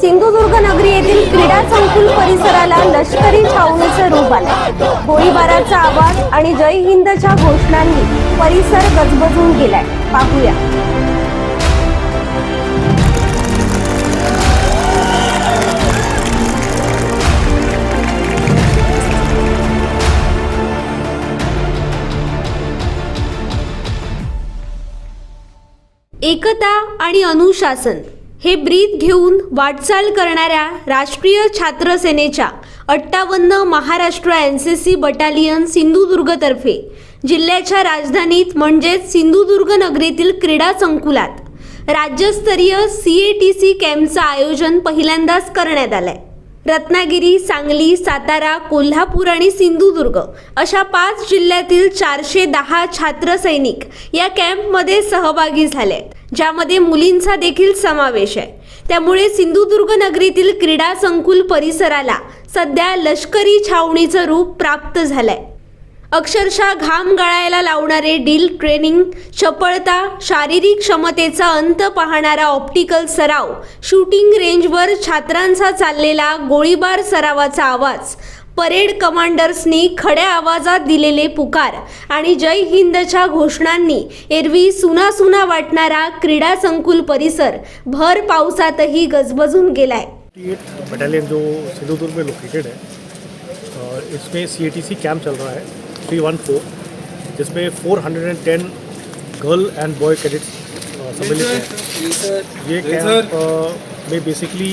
सिंधुदुर्ग नगरी येथील क्रीडा संकुल परिसराला लष्करी छावणीचं रूप आलं. गोळीबाराचा आवाज आणि जय हिंदच्या घोषणांनी परिसर गजबजून गेलाय. पाहूया. एकता आणि अनुशासन हे ब्रीद घेऊन वाटचाल करणाऱ्या राष्ट्रीय छात्र सेनेच्या अठ्ठावन्न Maharashtra N C C battalion सिंधुदुर्गतर्फे जिल्ह्याच्या राजधानीत म्हणजेच सिंधुदुर्ग नगरीतील क्रीडा संकुलात राज्यस्तरीय सी ए टी सी कॅम्पचं आयोजन पहिल्यांदाच करण्यात आलंय. रत्नागिरी सांगली सातारा कोल्हापूर आणि सिंधुदुर्ग अशा पाच जिल्ह्यातील चारशे दहा छात्र सैनिक या कॅम्पमध्ये सहभागी झाले आहेत ज्यामध्ये मुलींचा देखील समावेश आहे. त्यामुळे सिंधुदुर्ग नगरीतील क्रीडा संकुल परिसराला सध्या लष्करी छावणीचं रूप प्राप्त झालंय. अक्षरशः घाम गळायला लावणारे डील ट्रेनिंग चपळता शारीरिक क्षमतेचा अंत पाहणारा ऑप्टिकल सराव शूटिंग रेंजवर छात्रांचा चाललेला गोळीबार सरावाचा आवाज परेड कमांडर्सनी खड्या आवाजात दिलेले पुकार आणि जय हिंदच्या घोषणांनी एरवी सुना सुना वाटणारा क्रीडा संकुल परिसर भर पावसातही गजबजून गेलाय. बटालियन जो सिंधुदुर्ग में लोकेटेड है इसमें सी कैंप चल रहा है थ्री वन फोर जिसमें four hundred and ten girl and boy cadet सम्मिलित हैं। ये कैम्प में बेसिकली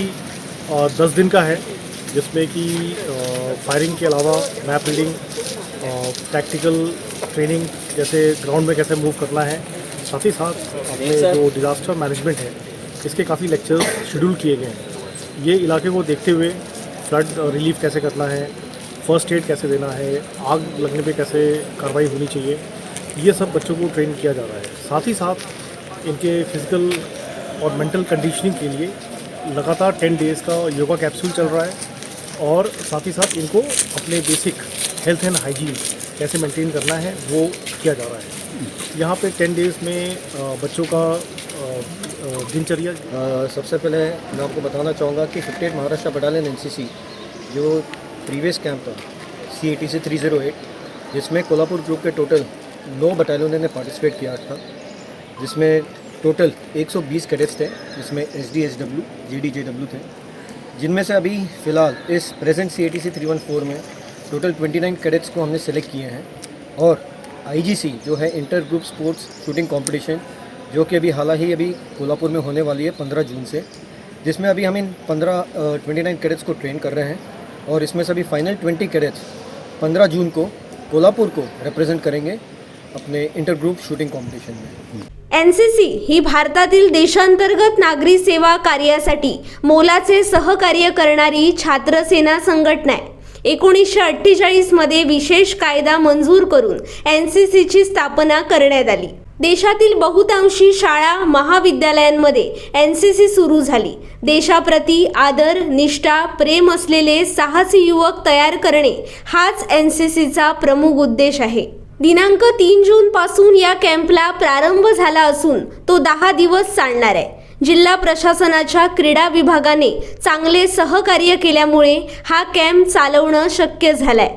दस दिन का है जिसमें कि फायरिंग के अलावा मैप रीडिंग प्रैक्टिकल ट्रेनिंग जैसे ग्राउंड में कैसे मूव करना है साथ ही साथ अपने जो डिज़ास्टर मैनेजमेंट है इसके काफ़ी लेक्चर्स शेड्यूल किए गए हैं। ये इलाके को देखते हुए फ्लड रिलीफ कैसे करना है फ़र्स्ट एड कैसे देना है आग लगने पे कैसे कार्रवाई होनी चाहिए ये सब बच्चों को ट्रेन किया जा रहा है। साथ ही साथ इनके फ़िज़िकल और मेंटल कंडीशनिंग के लिए लगातार टेन डेज़ का योगा कैप्सूल चल रहा है। और साथ ही साथ इनको अपने बेसिक हेल्थ एंड हाइजीन कैसे मेंटेन करना है, वो किया जा रहा है। यहाँ पे टेन डेज़ में बच्चों का दिनचर्या सबसे पहले मैं आपको बताना चाहूँगा कि फिफ्टी महाराष्ट्र बटालियन एनसीसी जो प्रीवियस कैंप था C A T C three zero eight जिसमें कोल्हापुर ग्रुप के टोटल नौ बटालियनों ने पार्टिसिपेट किया था, जिसमें टोटल 120 कैडेट्स थे, जिसमें S D S W G D J W थे। जिनमें से अभी फ़िलहाल इस present C A T C three one four में टोटल 29 कैडेट्स को हमने सेलेक्ट किए हैं और आईजीसी जो है inter group sports shooting competition जो कि अभी हाल ही अभी कोल्हापुर में होने वाली है 15 जून से, जिसमें अभी हम इन 15 ट्वेंटी नाइन कैडेट्स को ट्रेन कर रहे हैं और इसमें से अभी फाइनल 20 कैडेट्स 15 जून को कोल्हापुर को रिप्रेजेंट करेंगे अपने इंटर ग्रुप शूटिंग कंपटीशन में। एन सी सी ही भारतातील देशांतर्गत नागरी सेवा कार्यासाठी मोलाचे सहकार्य करणारी छात्रसेना संघटना आहे. एकोणीसशे अठ्ठेचाळीसमध्ये विशेष कायदा मंजूर करून एन सी सीची स्थापना करण्यात आली. देशातील बहुतांशी शाळा महाविद्यालयांमध्ये एन सी सी सुरू झाली. देशाप्रती आदर निष्ठा प्रेम असलेले साहसी युवक तयार करणे हाच एन सी सीचा प्रमुख उद्देश आहे. दिनांक तीन जून पासून या कॅम्पला प्रारंभ झाला असून तो दहा दिवस चालणार आहे. जिल्हा प्रशासनाच्या क्रीडा विभागाने चांगले सहकार्य केल्यामुळे हा कॅम्प चालवणं शक्य झालंय.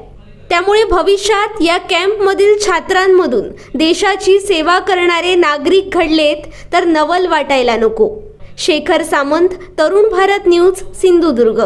त्यामुळे भविष्यात या कॅम्पमधील छात्रांमधून देशाची सेवा करणारे नागरिक घडलेत तर नवल वाटायला नको. शेखर सामंत तरुण भारत न्यूज सिंधुदुर्ग.